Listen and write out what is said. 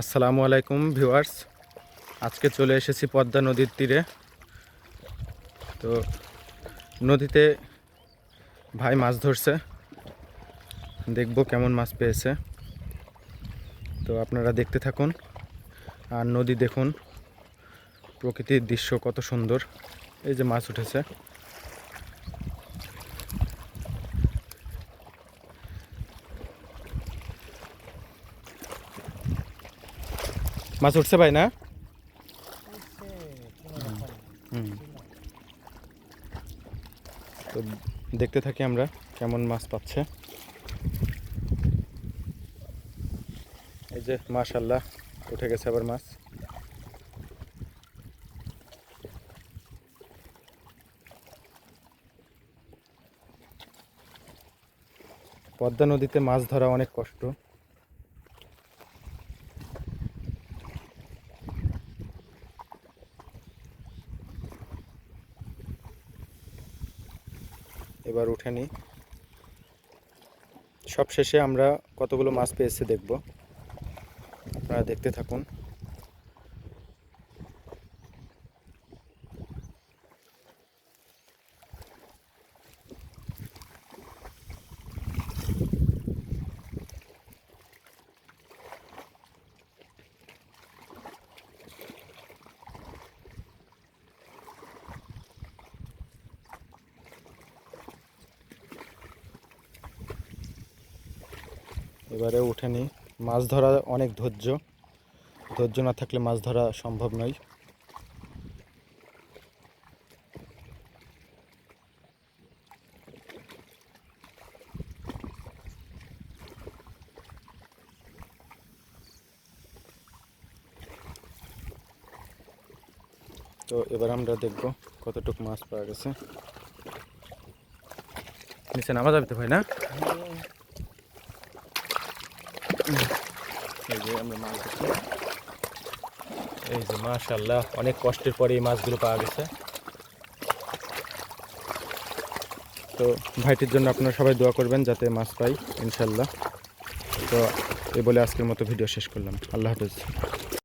আসসালামু আলাইকুম ভিউয়ার্স। আজকে চলে এসেছি পদ্মা নদীর তীরে। তো নদীতে ভাই মাছ ধরছে। দেখব কেমন মাছ পেয়েছে। তো আপনারা দেখতে থাকুন আর নদী দেখুন। প্রকৃতির দৃশ্য কত সুন্দর। এই যে মাছ উঠেছে। মাছ উঠছে ভাই, না? তো দেখতে থাকি আমরা কেমন মাছ পাচ্ছে। এই যে মাশাল্লাহ উঠে গেছে আবার মাছ। পদ্মা নদীতে মাছ ধরা অনেক কষ্ট। এবার উঠে নিই। সব শেষে আমরা কতগুলো মাছ পেয়েছি দেখব। আপনারা দেখতে থাকুন। এবারে উঠে নিই মাছ ধরা অনেক ধৈর্য। ধৈর্য না থাকলে মাছ ধরা সম্ভব নয়। তো এবার আমরা দেখব কতটুকু মাছ পাওয়া গেছে। নিচে নামা যাবে তো ভাই না? এই যে মাছ এই যে মাশাল্লাহ অনেক কষ্টের পরে এই মাছগুলো পাওয়া গেছে। তো ভাইটির জন্য আপনারা সবাই দোয়া করবেন যাতে মাছ পাই ইনশাল্লাহ তো এই বলে আজকের মতো ভিডিও শেষ করলাম। আল্লাহ হাফেজ।